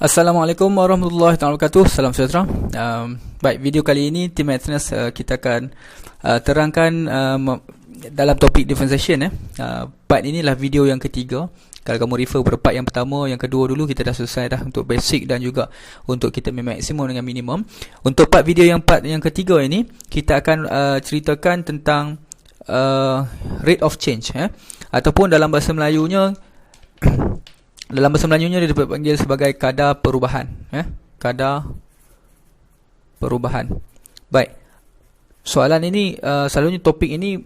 Assalamualaikum warahmatullahi wabarakatuh. Salam sejahtera. Um, baik, video kali ini Team Mathness uh, kita akan uh, terangkan um, dalam topik differentiation eh. Uh, part inilah video yang ketiga. Kalau kamu refer pada part yang pertama, yang kedua dulu kita dah selesai dah untuk basic dan juga untuk kita maksimum dengan minimum. Untuk part video yang part yang ketiga ini, kita akan uh, ceritakan tentang uh, rate of change eh ataupun dalam bahasa Melayunya dalam bahasa Melayunya dia dipanggil sebagai kadar perubahan ya. Kadar perubahan. Baik. Soalan ini uh, selalunya topik ini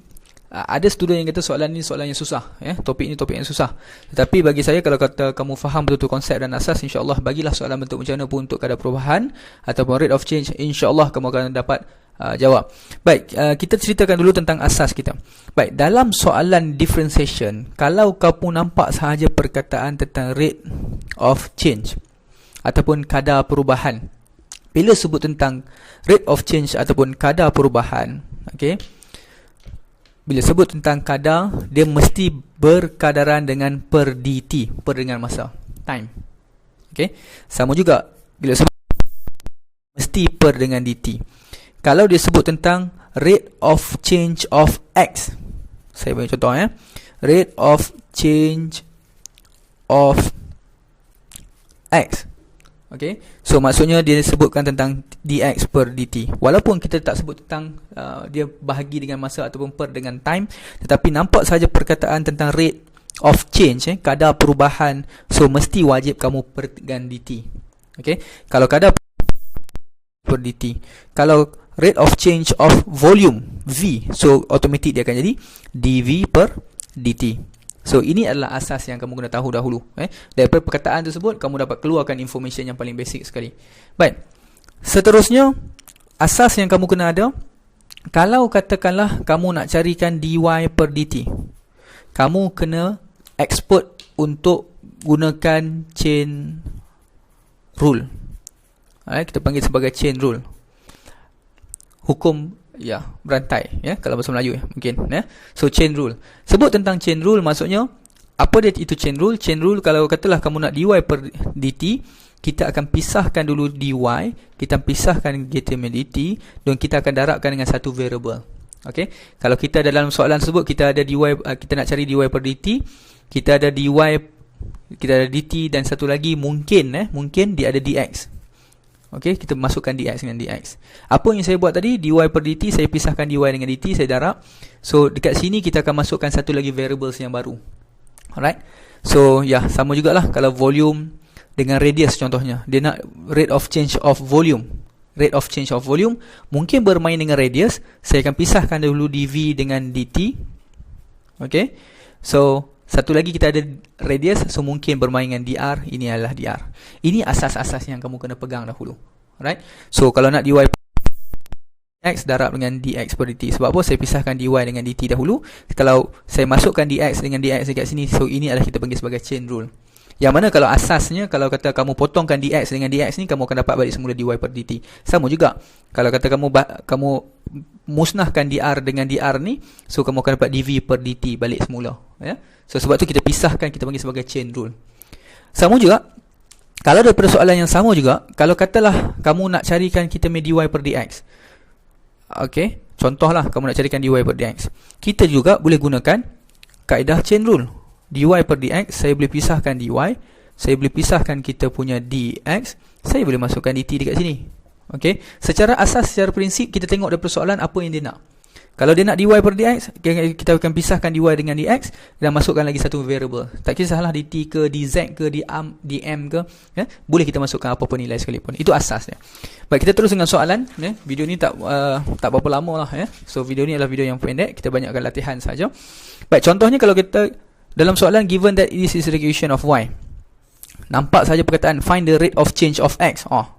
uh, ada student yang kata soalan ini soalan yang susah ya. Topik ini topik yang susah. Tetapi bagi saya kalau kata kamu faham betul-betul konsep dan asas insyaallah bagilah soalan bentuk macam mana pun untuk kadar perubahan ataupun rate of change insyaallah kamu akan dapat uh, jawab. Baik, uh, kita ceritakan dulu tentang asas kita. Baik, dalam soalan differentiation, kalau kamu nampak sahaja perkataan tentang rate of change ataupun kadar perubahan. Bila sebut tentang rate of change ataupun kadar perubahan, okey. Bila sebut tentang kadar, dia mesti berkadaran dengan per dt, per dengan masa, time. Okey. Sama juga bila sebut mesti per dengan dt kalau dia sebut tentang rate of change of x. Saya bagi contoh ya rate of change of x. Okay, so maksudnya dia sebutkan tentang dx per dt. Walaupun kita tak sebut tentang uh, dia bahagi dengan masa ataupun per dengan time tetapi nampak saja perkataan tentang rate of change eh, kadar perubahan. So mesti wajib kamu per dengan dt. Okay, kalau kadar per dt. Kalau rate of change of volume V. So automatic dia akan jadi dV per dt so ini adalah asas yang kamu kena tahu dahulu eh. Daripada perkataan tersebut kamu dapat keluarkan information yang paling basic sekali. Baik. Seterusnya asas yang kamu kena ada kalau katakanlah kamu nak carikan dy per dt kamu kena export untuk gunakan chain rule. Eh, kita panggil sebagai chain rule hukum ya berantai ya kalau bahasa Melayu ya mungkin ya. So chain rule. Sebut tentang chain rule maksudnya apa dia itu chain rule? Chain rule kalau katalah kamu nak dy per dt kita akan pisahkan dulu dy kita pisahkan dt dan kita akan darabkan dengan satu variable. Okey kalau kita dalam soalan tersebut kita ada dy uh, kita nak cari dy per dt kita ada dy kita ada dt dan satu lagi mungkin eh mungkin dia ada dx Okey, kita masukkan dx dengan dx. Apa yang saya buat tadi, dy per dt, saya pisahkan dy dengan dt, saya darab. So, dekat sini kita akan masukkan satu lagi variables yang baru. Alright. So, ya, yeah, sama jugalah kalau volume dengan radius contohnya. Dia nak rate of change of volume. Rate of change of volume. Mungkin bermain dengan radius. Saya akan pisahkan dulu dv dengan dt. Okey. So, satu lagi kita ada radius so mungkin bermain dengan dr ini adalah dr. Ini asas-asas yang kamu kena pegang dahulu. Alright. So kalau nak dy x darab dengan dx per dt. Sebab apa saya pisahkan dy dengan dt dahulu. Kalau saya masukkan dx dengan dx dekat sini so ini adalah kita panggil sebagai chain rule. Yang mana kalau asasnya kalau kata kamu potongkan dx dengan dx ni kamu akan dapat balik semula dy per dt. Sama juga. Kalau kata kamu kamu musnahkan dr dengan dr ni, so kamu akan dapat dv per dt balik semula, ya. So sebab tu kita pisahkan kita panggil sebagai chain rule. Sama juga kalau ada persoalan yang sama juga, kalau katalah kamu nak carikan kita dy per dx. Okey, contohlah kamu nak carikan dy per dx. Kita juga boleh gunakan kaedah chain rule dy per dx saya boleh pisahkan dy saya boleh pisahkan kita punya dx saya boleh masukkan dt dekat sini. Okey, secara asas secara prinsip kita tengok dari persoalan apa yang dia nak. Kalau dia nak dy per dx kita akan pisahkan dy dengan dx dan masukkan lagi satu variable. Tak kisahlah dt ke dz ke dm, dm ke ya? boleh kita masukkan apa-apa nilai sekalipun. Itu asasnya. Baik kita terus dengan soalan ya? video ni tak uh, tak berapa lama lah ya? so video ni adalah video yang pendek. Kita banyakkan latihan saja. Baik contohnya kalau kita dalam soalan given that this is equation of y. Nampak saja perkataan find the rate of change of x. Oh.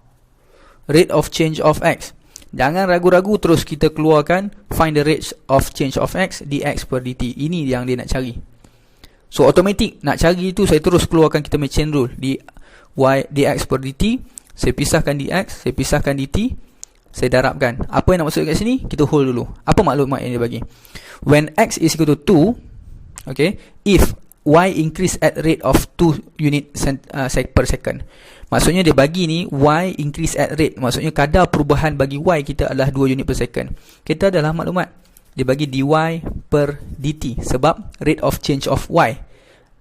Rate of change of x. Jangan ragu-ragu terus kita keluarkan find the rate of change of x dx per dt. Ini yang dia nak cari. So automatic nak cari itu saya terus keluarkan kita punya chain rule di y dx per dt. Saya pisahkan dx, saya pisahkan dt. Saya darabkan. Apa yang nak masuk kat sini? Kita hold dulu. Apa maklumat yang dia bagi? When x is equal to 2, Okay, if y increase at rate of 2 unit uh, per second. Maksudnya dia bagi ni y increase at rate. Maksudnya kadar perubahan bagi y kita adalah 2 unit per second. Kita adalah maklumat. Dia bagi dy per dt sebab rate of change of y.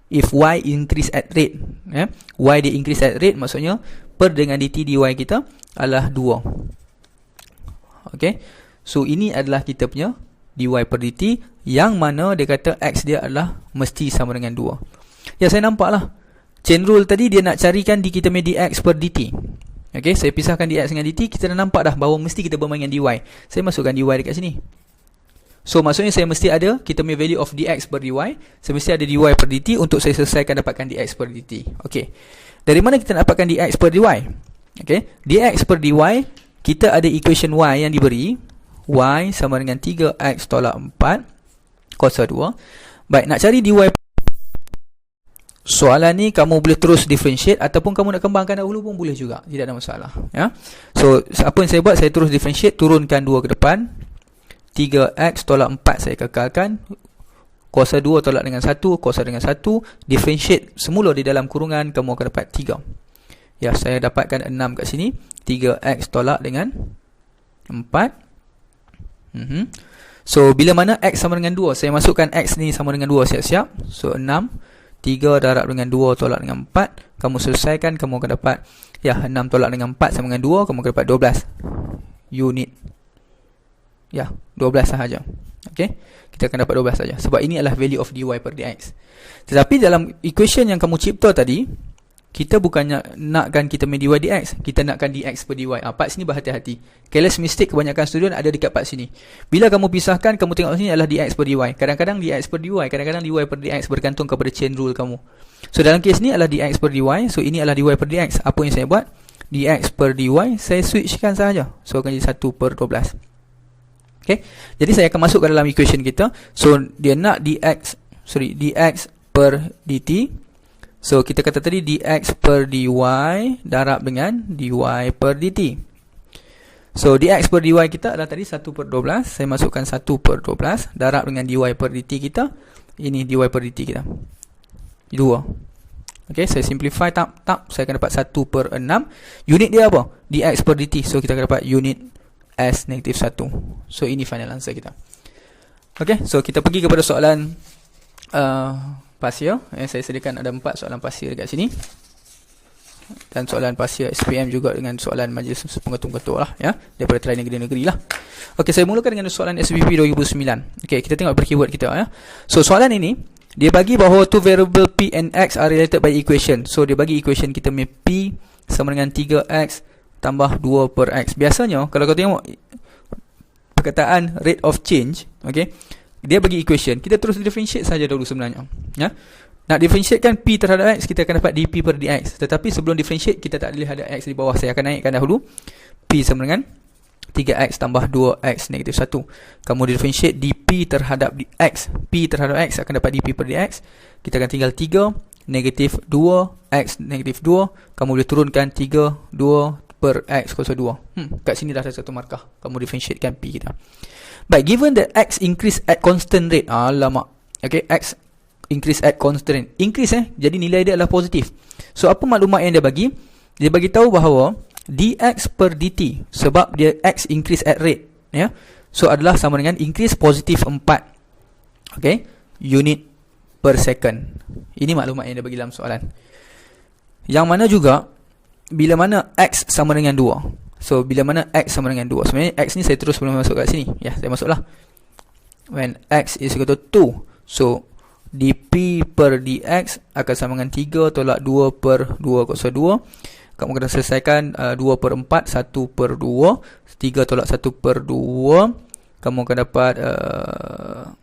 If y increase at rate, ya, y dia increase at rate maksudnya per dengan dt dy kita adalah 2. Okay. So ini adalah kita punya dy per dt yang mana dia kata x dia adalah mesti sama dengan 2. Ya saya nampak lah. Chain rule tadi dia nak carikan di kita punya dx per dt. Okay, saya pisahkan dx dengan dt. Kita dah nampak dah bahawa mesti kita bermain dengan dy. Saya masukkan dy dekat sini. So, maksudnya saya mesti ada kita punya value of dx per dy. Saya mesti ada dy per dt untuk saya selesaikan dapatkan dx per dt. Okay. Dari mana kita dapatkan dx per dy? Okay. dx per dy, kita ada equation y yang diberi. Y sama dengan 3x tolak 4 kuasa 2. Baik, nak cari dy Soalan ni kamu boleh terus differentiate ataupun kamu nak kembangkan dahulu pun boleh juga. Tidak ada masalah. Ya. So, apa yang saya buat, saya terus differentiate, turunkan 2 ke depan. 3x tolak 4 saya kekalkan. Kuasa 2 tolak dengan 1, kuasa dengan 1. Differentiate semula di dalam kurungan, kamu akan dapat 3. Ya, saya dapatkan 6 kat sini. 3x tolak dengan 4. Mm -hmm. So, bila mana x sama dengan 2, saya masukkan x ni sama dengan 2 siap-siap. So, 6. 3 darab dengan 2 tolak dengan 4 Kamu selesaikan Kamu akan dapat. Ya 6 tolak dengan 4 sama dengan 2 Kamu akan dapat 12 Unit. Ya 12 sahaja. Okay Kita akan dapat 12 sahaja Sebab ini adalah value of dy per dx. Tetapi dalam equation yang kamu cipta tadi kita bukannya nakkan kita main dy dx kita nakkan dx per dy ah, part sini berhati-hati. Careless mistake kebanyakan student ada dekat part sini. Bila kamu pisahkan kamu tengok sini adalah dx per dy kadang-kadang dx per dy kadang-kadang dy per dx bergantung kepada chain rule kamu. So dalam kes ni adalah dx per dy so ini adalah dy per dx apa yang saya buat? Dx per dy saya switchkan sahaja. So akan jadi 1 per 12 okay? jadi saya akan masuk ke dalam equation kita. So dia nak dx sorry dx per dt So kita kata tadi dx per dy darab dengan dy per dt. So dx per dy kita adalah tadi 1 per 12. Saya masukkan 1 per 12 darab dengan dy per dt kita. Ini dy per dt kita. 2. Okay, saya simplify tak, tak. Saya akan dapat 1 per 6. Unit dia apa? dx per dt. So kita akan dapat unit s negatif 1. So ini final answer kita. Okay, so kita pergi kepada soalan uh, pasir. Eh, saya sediakan ada empat soalan pasir dekat sini. Dan soalan pasir SPM juga dengan soalan majlis pengetua-pengetua lah ya. Daripada try negeri-negeri lah. Ok saya mulakan dengan soalan SPP 2009 ok kita tengok per keyword kita ya. So soalan ini dia bagi bahawa two variable P and X are related by equation. So dia bagi equation kita punya P sama dengan 3X tambah 2 per X. Biasanya kalau kau tengok perkataan rate of change ok dia bagi equation. Kita terus differentiate saja dulu sebenarnya. Ya? Nak differentiatekan p terhadap x kita akan dapat dp per dx. Tetapi sebelum differentiate kita tak boleh ada x di bawah. Saya akan naikkan dahulu. P sama dengan 3x tambah 2x negatif 1 kamu differentiate dp terhadap x. P terhadap x akan dapat dp per dx. Kita akan tinggal 3 negatif 2 x negatif 2 kamu boleh turunkan 3 2 per x kuasa 2 hmm, kat sini dah ada satu markah. Kamu differentiatekan p kita But given that x increase at constant rate, alamak. Okay, x increase at constant rate. Increase eh, jadi nilai dia adalah positif. So, apa maklumat yang dia bagi? Dia bagi tahu bahawa dx per dt, sebab dia x increase at rate, ya. So, adalah sama dengan increase positif 4. Okay, unit per second. Ini maklumat yang dia bagi dalam soalan. Yang mana juga, bila mana x sama dengan 2. So bila mana x sama dengan 2 Sebenarnya x ni saya terus belum masuk kat sini. Ya saya masuklah. When x is equal to 2 So dp per dx akan sama dengan 3 tolak 2 per 2 kuasa 2 Kamu kena selesaikan uh, 2 per 4 1 per 2 3 tolak 1 per 2 Kamu akan dapat uh,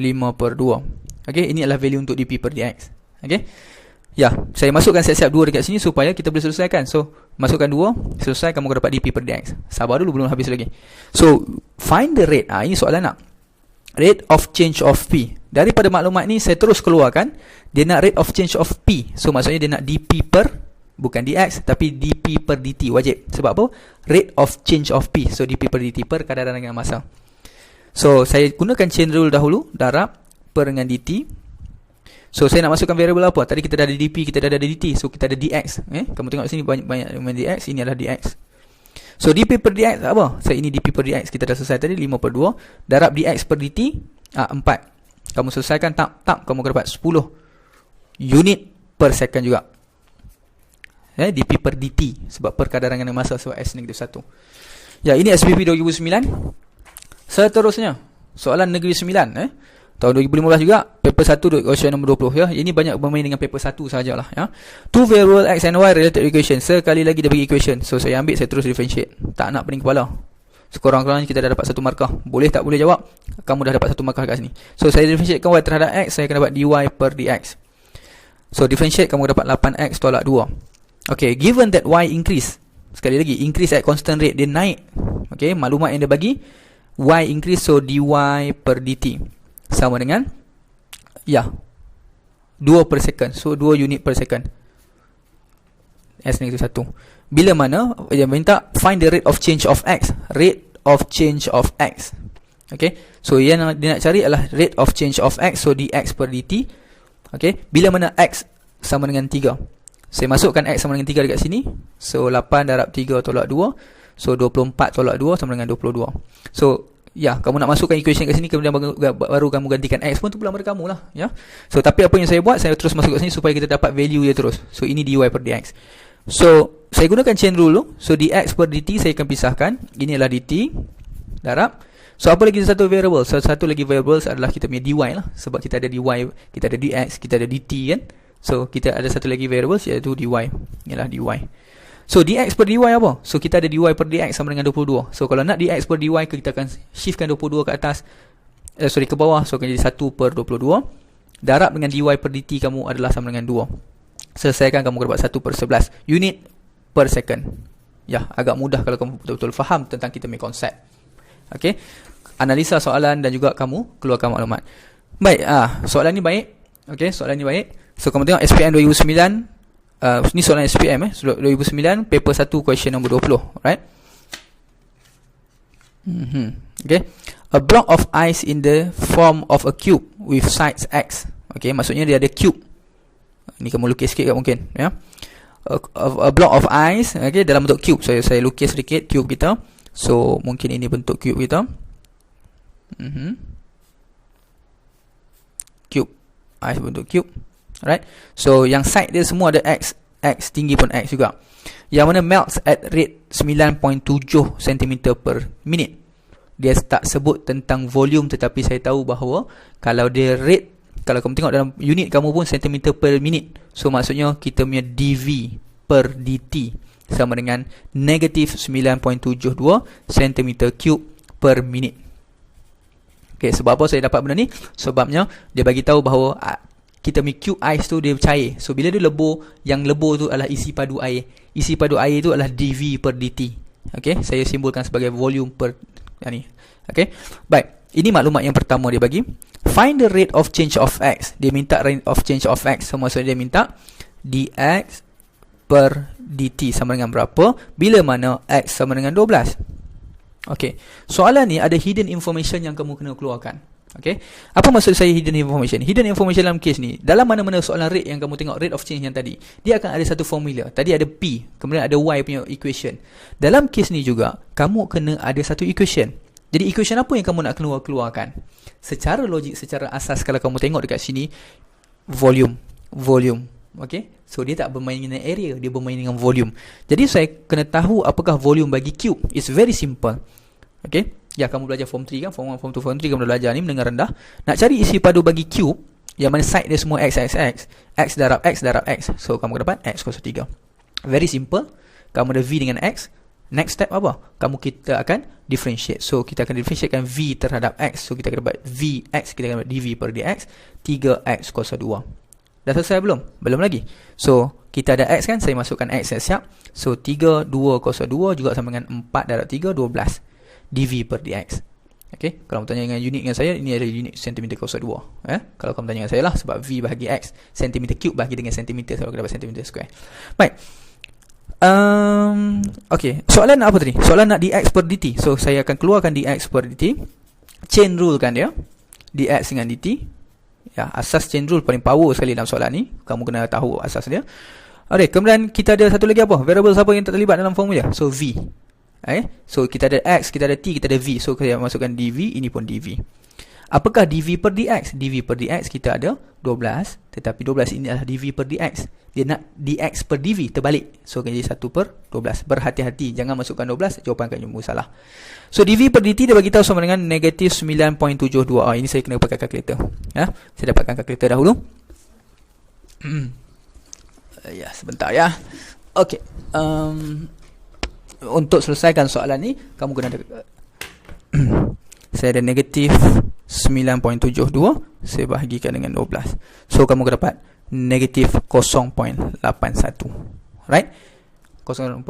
5 per 2 Okay ini adalah value untuk dp per dx. Okay Ya, saya masukkan siap-siap dua dekat sini supaya kita boleh selesaikan. So, masukkan dua, selesai kamu akan dapat dp per dx. Sabar dulu belum habis lagi. So, find the rate. Ah, ini soalan nak. Rate of change of p. Daripada maklumat ni saya terus keluarkan dia nak rate of change of p. So, maksudnya dia nak dp per bukan dx tapi dp per dt wajib. Sebab apa? Rate of change of p. So, dp per dt per kadar dengan masa. So, saya gunakan chain rule dahulu, darab per dengan dt So saya nak masukkan variable apa? Tadi kita dah ada dp, kita dah ada dt. So kita ada dx. Eh? Kamu tengok sini banyak-banyak dx. Ini adalah dx. So dp per dx apa? Saya ini dp per dx. Kita dah selesai tadi 5 per 2. Darab dx per dt. Ah, 4. Kamu selesaikan tak? Tak. Kamu akan dapat 10 unit per second juga. Eh, dp per dt. Sebab perkadarangan masa sebab s negatif 1. Ya, ini SPP 2009. Seterusnya. Soalan negeri 9. Eh? Tahun 2015 juga paper 1 question nombor 20 ya. Ini banyak bermain dengan paper 1 sajalah ya. Two variable x and y related equation. Sekali lagi dia bagi equation. So saya ambil saya terus differentiate. Tak nak pening kepala. Sekurang-kurangnya kita dah dapat satu markah. Boleh tak boleh jawab? Kamu dah dapat satu markah kat sini. So saya differentiatekan y terhadap x, saya akan dapat dy per dx. So differentiate kamu dapat 8x tolak 2. Okay, given that y increase. Sekali lagi, increase at constant rate dia naik. Okay, maklumat yang dia bagi y increase so dy per dt sama dengan ya 2 per second. So 2 unit per second. S negatif 1 bila mana dia minta find the rate of change of x. Rate of change of x. Okay? So yang dia nak cari adalah rate of change of x. So dx per dt. Okay? Bila mana x sama dengan 3 saya masukkan x sama dengan 3 dekat sini. So 8 darab 3 tolak 2 so 24 tolak 2 sama dengan 22 so ya kamu nak masukkan equation kat sini kemudian baru, kamu gantikan x pun tu pula pada kamu lah ya. So tapi apa yang saya buat saya terus masuk kat sini supaya kita dapat value dia terus. So ini dy per dx. So saya gunakan chain rule tu. So dx per dt saya akan pisahkan. Ini adalah dt. Darab. So apa lagi satu variable? So, satu lagi variable adalah kita punya dy lah. Sebab kita ada dy kita ada dx kita ada dt kan. So kita ada satu lagi variable iaitu dy. Ialah dy So dx per dy apa? So kita ada dy per dx sama dengan 22. So kalau nak dx per dy kita akan shiftkan 22 ke atas eh, sorry ke bawah so akan jadi 1 per 22. Darab dengan dy per dt kamu adalah sama dengan 2. Selesaikan kamu dapat 1 per 11 unit per second. Ya, agak mudah kalau kamu betul-betul faham tentang kita punya konsep. Okey. Analisa soalan dan juga kamu keluarkan maklumat. Baik, ah soalan ni baik. Okey, soalan ni baik. So kamu tengok SPM 2009 uh, ni soalan SPM eh. 2009 paper 1 question nombor 20 right mm -hmm. okay. A block of ice in the form of a cube with sides x. Okay maksudnya dia ada cube. Ni kamu lukis sikit kat mungkin ya. Yeah? a, a, a block of ice okay dalam bentuk cube. Saya saya lukis sedikit cube kita. So mungkin ini bentuk cube kita. Mm -hmm. cube. Ice bentuk cube Alright. So yang side dia semua ada X. X tinggi pun X juga. Yang mana melts at rate 9.7 cm per minute. Dia tak sebut tentang volume tetapi saya tahu bahawa kalau dia rate kalau kamu tengok dalam unit kamu pun cm per minute. So maksudnya kita punya dV per dt sama dengan negatif 9.72 cm cube per minute. Okay, sebab apa saya dapat benda ni? Sebabnya dia bagi tahu bahawa kita punya cube ice tu dia cair. So bila dia lebur, yang lebur tu adalah isi padu air. Isi padu air tu adalah dV per dt. Okay, saya simbolkan sebagai volume per ni. Okay, baik. Ini maklumat yang pertama dia bagi. Find the rate of change of x. Dia minta rate of change of x. So maksudnya dia minta dx per dt sama dengan berapa bila mana x sama dengan 12. Okay, soalan ni ada hidden information yang kamu kena keluarkan. Okay. Apa maksud saya hidden information? Hidden information dalam case ni, dalam mana-mana soalan rate yang kamu tengok, rate of change yang tadi, dia akan ada satu formula. Tadi ada P, kemudian ada Y punya equation. Dalam case ni juga, kamu kena ada satu equation. Jadi equation apa yang kamu nak keluar keluarkan? Secara logik, secara asas kalau kamu tengok dekat sini, volume. Volume. Okay. So dia tak bermain dengan area, dia bermain dengan volume. Jadi saya kena tahu apakah volume bagi cube. It's very simple. Okay. Ya kamu belajar form 3 kan? Form 1, form 2, form 3 kamu belajar ni mendengar rendah. Nak cari isi padu bagi cube Yang mana side dia semua x, x, x. X darab x darab x. So kamu dapat x kuasa 3 Very simple. Kamu ada v dengan x. Next step apa? Kamu kita akan differentiate. So kita akan differentiatekan v terhadap x. So kita akan dapat vx Kita akan dapat dv per dx. 3x kuasa 2 Dah selesai belum? Belum lagi. So kita ada x kan? Saya masukkan x siap. So 3, 2 kuasa 2 Juga sama dengan 4 darab 3, 12 dv per dx. Okay, kalau kamu tanya dengan unit dengan saya, ini adalah unit cm kuasa 2. Eh? Kalau kamu tanya dengan saya lah, sebab v bahagi x, cm cube bahagi dengan cm, saya akan dapat cm square. Baik. Um, okay, soalan nak apa tadi? Soalan nak dx per dt. So, saya akan keluarkan dx per dt. Chain rule kan dia. dx dengan dt. Ya, asas chain rule paling power sekali dalam soalan ni. Kamu kena tahu asas dia. Okey, kemudian kita ada satu lagi apa? Variable siapa yang tak terlibat dalam formula? So V. Eh? So kita ada X, kita ada T, kita ada V. So kita masukkan dV, ini pun dV. Apakah dV per dx? dV per dx kita ada 12, tetapi 12 ini adalah dV per dx. Dia nak dx per dV terbalik. So jadi 1 per 12. Berhati-hati, jangan masukkan 12, jawapan akan jumpa salah. So dV per dt dia bagi tahu sama dengan negatif 9.72. Oh, ini saya kena pakai kalkulator. Ya, saya dapatkan kalkulator dahulu. ya, sebentar ya. Okey. Um, untuk selesaikan soalan ni, kamu kena ada saya ada negatif 9.72 saya bahagikan dengan 12 so kamu akan dapat negatif 0.81 right 0.81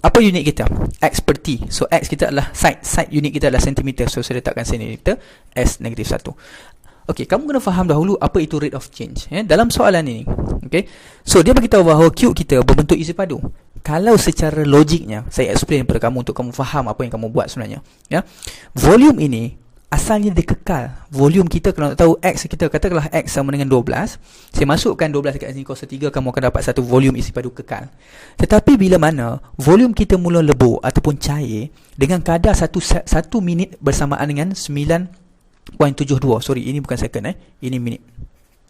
apa unit kita? X per t. So x kita adalah side side unit kita adalah centimeter. So saya letakkan centimeter s negatif 1 Okey, kamu kena faham dahulu apa itu rate of change ya. Dalam soalan ini. Okey. So dia beritahu bahawa cube kita berbentuk isi padu. Kalau secara logiknya saya explain kepada kamu untuk kamu faham apa yang kamu buat sebenarnya, ya. Volume ini asalnya dia kekal. Volume kita kalau nak tahu x kita katakanlah x sama dengan 12, saya masukkan 12 dekat sini kuasa 3 kamu akan dapat satu volume isi padu kekal. Tetapi bila mana volume kita mula lebur ataupun cair dengan kadar satu satu minit bersamaan dengan 0.72 sorry ini bukan second eh ini minit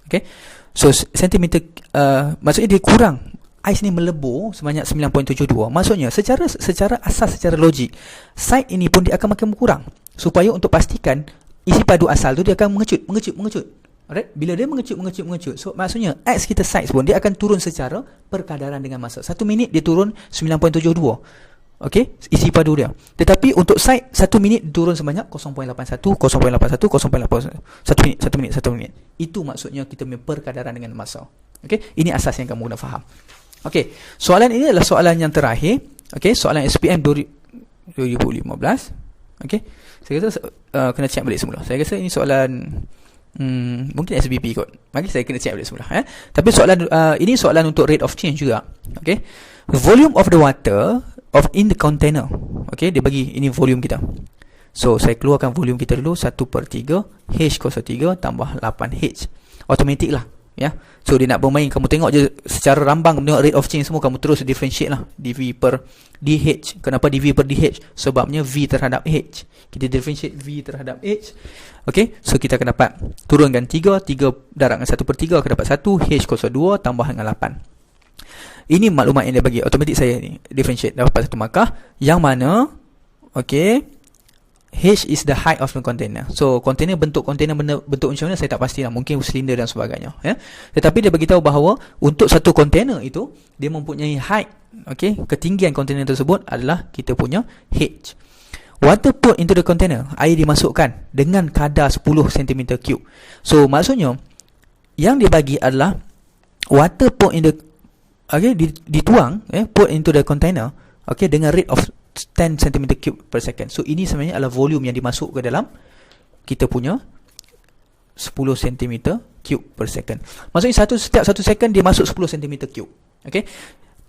okay so sentimeter uh, maksudnya dia kurang ais ni melebur sebanyak 9.72 maksudnya secara secara asas secara logik side ini pun dia akan makin berkurang. Supaya untuk pastikan isi padu asal tu dia akan mengecut mengecut mengecut. Alright? Bila dia mengecut mengecut mengecut so maksudnya x kita size pun dia akan turun secara perkadaran dengan masa satu minit dia turun 9.72 Okey, isi padu dia. Tetapi untuk side satu minit turun sebanyak 0.81, 0.81, 0.81, 1 minit, 1 minit, 1 minit. Itu maksudnya kita punya perkadaran dengan masa. Okey, ini asas yang kamu kena faham. Okey, soalan ini adalah soalan yang terakhir. Okey, soalan SPM 2015. Okey, saya rasa uh, kena check balik semula. Saya rasa ini soalan hmm, mungkin SBP kot. Mari saya kena check balik semula. Eh? Tapi soalan uh, ini soalan untuk rate of change juga. Okey, volume of the water of in the container. Okay, dia bagi ini volume kita. So, saya keluarkan volume kita dulu 1 per 3 H kuasa 3 tambah 8H Automatic lah ya. So, dia nak bermain Kamu tengok je secara rambang Kamu tengok rate of change semua Kamu terus differentiate lah. dV per DH Kenapa dV per DH? Sebabnya V terhadap H. Kita differentiate V terhadap H. Okay, so kita akan dapat Turunkan 3 3 darab dengan 1 per 3 Akan dapat 1 H kuasa 2 tambah dengan 8 ini maklumat yang dia bagi. Automatik saya ni differentiate dapat satu markah. Yang mana? Okey H is the height of the container. So container bentuk container benda, bentuk macam mana saya tak pastilah. Mungkin silinder dan sebagainya, ya. Tetapi dia beritahu bahawa untuk satu container itu dia mempunyai height, okey, ketinggian container tersebut adalah kita punya H. Water put into the container, air dimasukkan dengan kadar 10 cm3. So maksudnya yang dia bagi adalah water put in the okay, dituang eh, put into the container okay, dengan rate of 10 cm cube per second so ini sebenarnya adalah volume yang dimasuk ke dalam kita punya 10 cm cube per second maksudnya satu, setiap satu second dia masuk 10 cm cube okay?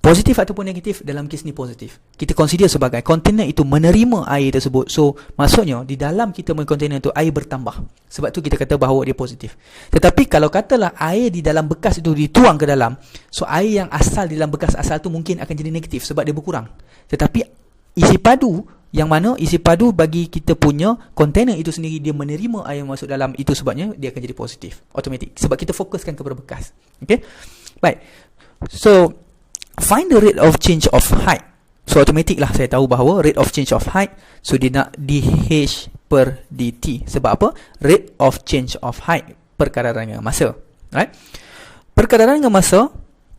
Positif ataupun negatif dalam kes ni positif. Kita consider sebagai kontainer itu menerima air tersebut. So, maksudnya di dalam kita punya kontainer itu air bertambah. Sebab tu kita kata bahawa dia positif. Tetapi kalau katalah air di dalam bekas itu dituang ke dalam, so air yang asal di dalam bekas asal tu mungkin akan jadi negatif sebab dia berkurang. Tetapi isi padu yang mana isi padu bagi kita punya kontainer itu sendiri dia menerima air yang masuk dalam itu sebabnya dia akan jadi positif. Automatik. Sebab kita fokuskan kepada bekas. Okay? Baik. So, find the rate of change of height so automatic lah saya tahu bahawa rate of change of height so dia nak dh per dt sebab apa rate of change of height perkadaran dengan masa right perkadaran dengan masa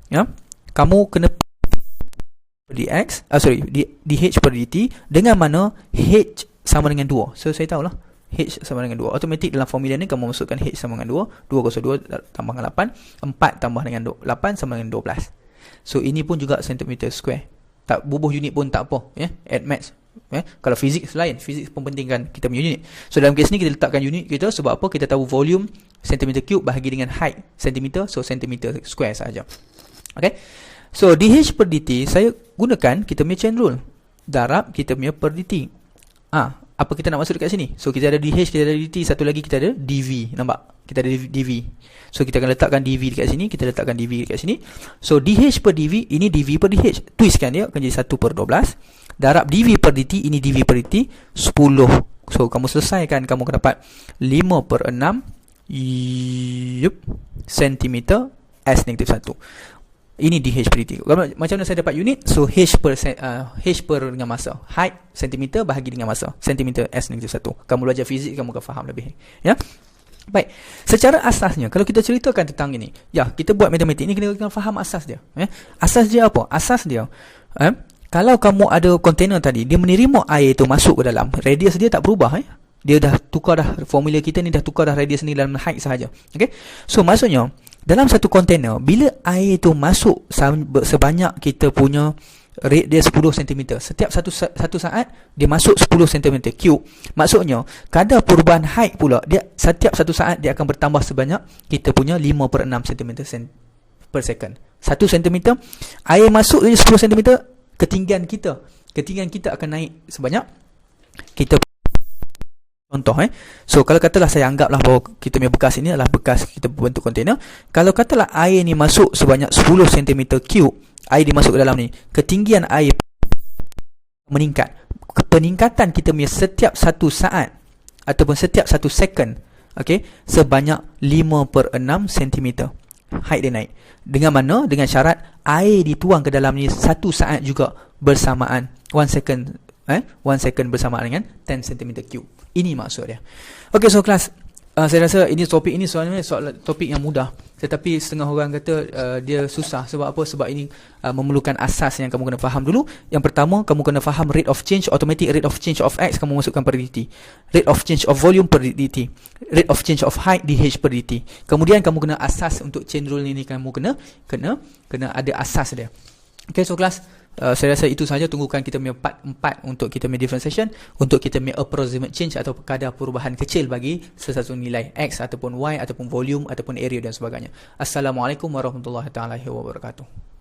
ya kamu kena dx ah uh, sorry dh per dt dengan mana h sama dengan 2 so saya tahulah H sama dengan 2 Automatik dalam formula ni Kamu masukkan H sama dengan 2 2 kosong 2 tambah dengan 8 4 tambah dengan 8 sama dengan 12 So ini pun juga centimeter square. Tak bubuh unit pun tak apa, ya. Yeah? Add maths. Eh, kalau fizik lain, fizik pun penting kita punya unit. So dalam kes ni kita letakkan unit kita sebab apa? Kita tahu volume centimeter cube bahagi dengan height centimeter, so centimeter square saja. Okay. So dh per dt saya gunakan kita punya chain rule. Darab kita punya per dt. Ah, apa kita nak masuk dekat sini? So kita ada DH kita ada DT satu lagi kita ada DV nampak? Kita ada DV so kita akan letakkan DV dekat sini kita letakkan DV dekat sini. So DH per DV ini DV per DH twistkan dia akan jadi 1 per 12 darab DV per DT ini DV per DT 10 so kamu selesaikan kamu akan dapat 5 per 6 yup sentimeter S negatif 1 ini DH per DT. Macam mana saya dapat unit? So H per uh, H per dengan masa. Height sentimeter bahagi dengan masa. Sentimeter S negatif 1. Kamu belajar fizik kamu akan faham lebih. Ya. Baik. Secara asasnya kalau kita ceritakan tentang ini, ya, kita buat matematik ni kena kena faham asas dia, ya. Asas dia apa? Asas dia eh, kalau kamu ada kontainer tadi, dia menerima air itu masuk ke dalam, radius dia tak berubah eh. Dia dah tukar dah formula kita ni dah tukar dah radius ni dalam height sahaja. Okey. So maksudnya dalam satu kontainer bila air itu masuk sebanyak kita punya rate dia 10 cm setiap satu satu saat dia masuk 10 cm cube. Maksudnya kadar perubahan height pula dia setiap satu saat dia akan bertambah sebanyak kita punya 5 per 6 cm per second. 1 cm air masuk dia 10 cm ketinggian kita ketinggian kita akan naik sebanyak kita Contoh eh. So kalau katalah saya anggaplah bahawa kita punya bekas ini adalah bekas kita bentuk kontainer. Kalau katalah air ni masuk sebanyak 10 cm cube, air dimasuk ke dalam ni, ketinggian air meningkat. Peningkatan kita punya setiap satu saat ataupun setiap satu second, okay, sebanyak 5 per 6 cm. Height dia naik. Dengan mana? Dengan syarat air dituang ke dalam ni satu saat juga bersamaan. One second eh? One second bersamaan dengan 10 cm cube. Ini maksud dia. Okay, so kelas. Uh, saya rasa ini topik ini soalnya soal topik yang mudah. Tetapi setengah orang kata uh, dia susah. Sebab apa? Sebab ini uh, memerlukan asas yang kamu kena faham dulu. Yang pertama, kamu kena faham rate of change, automatic rate of change of X, kamu masukkan per dt. Rate of change of volume per dt. Rate of change of height dh per dt. Kemudian kamu kena asas untuk chain rule ini kamu kena kena kena ada asas dia. Okay, so kelas. Uh, saya rasa itu sahaja. Tunggukan kita punya part 4 untuk kita punya differentiation untuk kita punya approximate change atau kadar perubahan kecil bagi sesuatu nilai X ataupun Y ataupun volume ataupun area dan sebagainya. Assalamualaikum warahmatullahi wabarakatuh